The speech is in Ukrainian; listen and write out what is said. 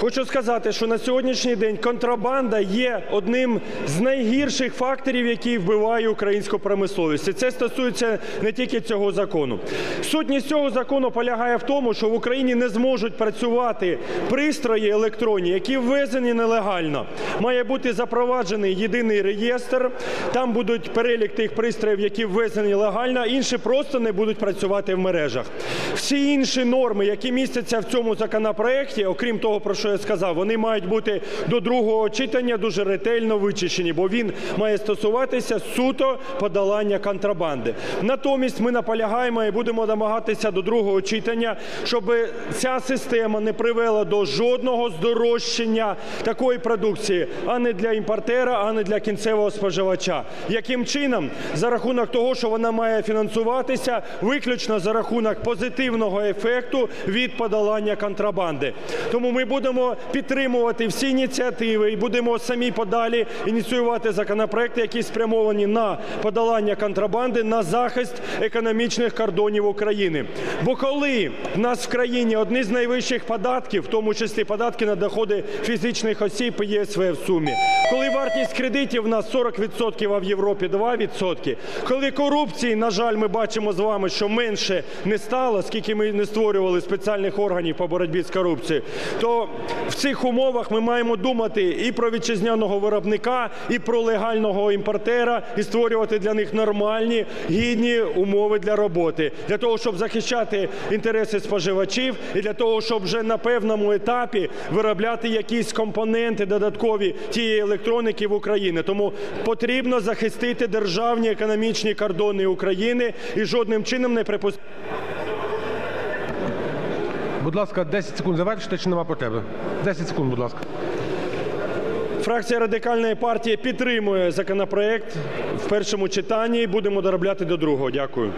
Хочу сказати, що на сьогоднішній день контрабанда є одним з найгірших факторів, який вбиває українську промисловість. І це стосується не тільки цього закону. Сутність цього закону полягає в тому, що в Україні не зможуть працювати пристрої електронні, які ввезені нелегально. Має бути запроваджений єдиний реєстр. Там будуть перелік тих пристроїв, які ввезені легально, інші просто не будуть працювати в мережах. Всі інші норми, які містяться в цьому законопроекті, окрім того, про що я сказав, вони мають бути до другого читання дуже ретельно вичищені, бо він має стосуватися суто подолання контрабанди. Натомість ми наполягаємо і будемо намагатися до другого читання, щоб ця система не привела до жодного здорожчання такої продукції, а не для імпортера, а не для кінцевого споживача. Яким чином? За рахунок того, що вона має фінансуватися виключно за рахунок позитивного ефекту від подолання контрабанди. Тому ми будемо підтримувати всі ініціативи і будемо самі подалі ініціювати законопроекти, які спрямовані на подолання контрабанди, на захист економічних кордонів України. Бо коли в нас в країні одні з найвищих податків, в тому числі податки на доходи фізичних осіб ЄСВ в сумі, коли вартість кредитів в нас 40%, а в Європі 2%, коли корупції, на жаль, ми бачимо з вами, що менше не стало, скільки ми не створювали спеціальних органів по боротьбі з корупцією, то в цих умовах ми маємо думати і про вітчизняного виробника, і про легального імпортера, і створювати для них нормальні, гідні умови для роботи, для того, щоб захищати інтереси споживачів, і для того, щоб вже на певному етапі виробляти якісь компоненти додаткові тієї електроніки в Україні. Тому потрібно захистити державні економічні кордони України і жодним чином не припустити. Будь ласка, 10 секунд завершити, чи нема потреби? 10 секунд, будь ласка. Фракція радикальної партії підтримує законопроект в першому читанні. Будемо доробляти до другого. Дякую.